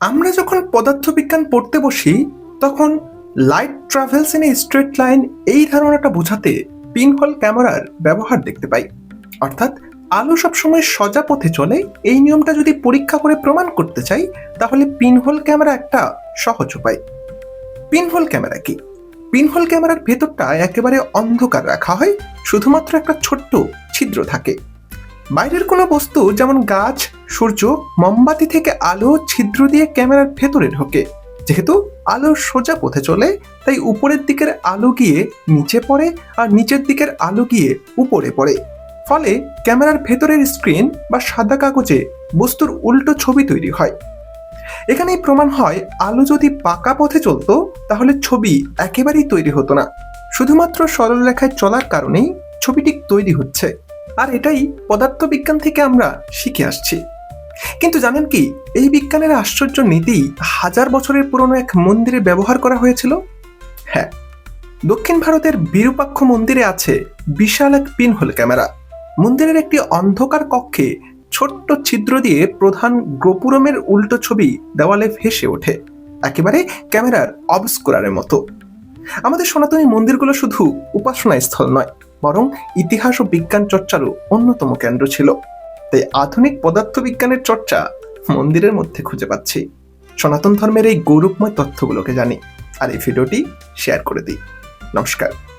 আমরা যখন পদার্থবিজ্ঞান পড়তে বসি, তখন light travels in a straight line এই ধারণাটা বোঝাতে পিনহল ক্যামেরার ব্যবহার দেখতে পাই। অর্থাৎ আলো সবসময় সজা পথে চলে, এই নিয়মটা যদি পরীক্ষা করে প্রমাণ করতে চাই, তাহলে পিনহোল ক্যামেরা একটা সহজ উপায়। পিনহোল ক্যামেরা কি? পিনহোল ক্যামেরার ভেতরটা একেবারে অন্ধকার রাখা হয়, শুধুমাত্র একটা ছোট্ট ছিদ্র থাকে। বাইরের কোনো বস্তু যেমন গাছ, সূর্য, মোমবাতি থেকে আলো, ছিদ্র দিয়ে ক্যামেরার ভেতরে ঢোকে। যেহেতু আলো সোজা পথে চলে, তাই উপরের দিকের আলো গিয়ে নিচে পড়ে আর নিচের দিকের আলো গিয়ে উপরে পড়ে। ফলে ক্যামেরার ভেতরের স্ক্রিন বা সাদা কাগজে বস্তুর উল্টো ছবি তৈরি হয়। এখানেই প্রমাণ হয়, আলো যদি পাকা পথে চলতো, তাহলে ছবি একেবারেই তৈরি হতো না। শুধুমাত্র সরল রেখায় চলার কারণেই ছবিটি তৈরি হচ্ছে। আর এটাই পদার্থবিজ্ঞান থেকে আমরা শিখে আসছি। কিন্তু জানেন কি, এই বিজ্ঞানের আশ্চর্য নীতি হাজার বছরের পুরনো এক মন্দিরে ব্যবহার করা হয়েছিল? হ্যাঁ দক্ষিণ ভারতের বিরূপাক্ষ মন্দিরে আছে বিশাল এক পিনহোল ক্যামেরা। মন্দিরের একটি অন্ধকার কক্ষে ছোট্ট ছিদ্র দিয়ে প্রধান গোপুরমের উল্টো ছবি দেওয়ালে ভেসে ওঠে, একেবারে ক্যামেরার অবস্কোরারের মতো। আমাদের সনাতনী মন্দিরগুলো শুধু উপাসনা স্থল নয় বরং ইতিহাস ও বিজ্ঞান চর্চারও অন্যতম কেন্দ্র ছিল। তাই আধুনিক পদার্থবিজ্ঞানের চর্চা মন্দিরের মধ্যে খুঁজে পাচ্ছি। সনাতন ধর্মের এই গৌরবময় তথ্যগুলোকে জানি। আর এই ভিডিওটি শেয়ার করে দিই। নমস্কার।